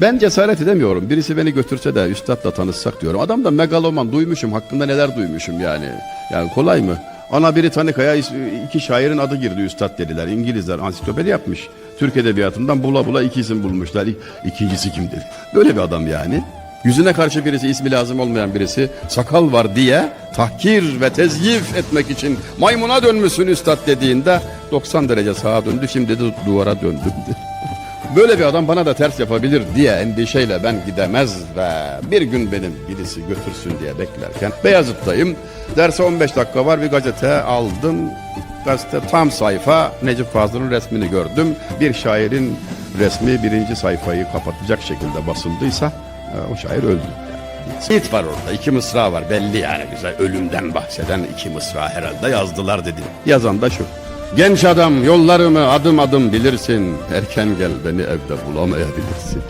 Ben cesaret edemiyorum. Birisi beni götürse de üstadla tanışsak diyorum. Adam da megaloman duymuşum. Hakkında neler duymuşum yani. Yani kolay mı? Ana Britannica'ya iki şairin adı girdi üstad dediler. İngilizler ansiklopedi yapmış. Türk edebiyatından bula bula iki isim bulmuşlar. İkincisi kimdir? Böyle bir adam yani. Yüzüne karşı birisi ismi lazım olmayan birisi sakal var diye tahkir ve tezyif etmek için maymuna dönmüşsün üstad dediğinde 90 derece sağa döndü şimdi de duvara döndü. Böyle bir adam bana da ters yapabilir diye endişeyle ben gidemez ve bir gün benim birisi götürsün diye beklerken Beyazıt'tayım. Derse 15 dakika var bir gazete aldım. Gazete tam sayfa Necip Fazıl'ın resmini gördüm. Bir şairin resmi birinci sayfayı kapatacak şekilde basıldıysa e, o şair öldü. Seyit var orada iki mısra var belli yani güzel ölümden bahseden iki mısra herhalde yazdılar dedi. Yazan da şu. Genç adam yollarımı adım adım bilirsin. Erken gel beni evde bulamayabilirsin.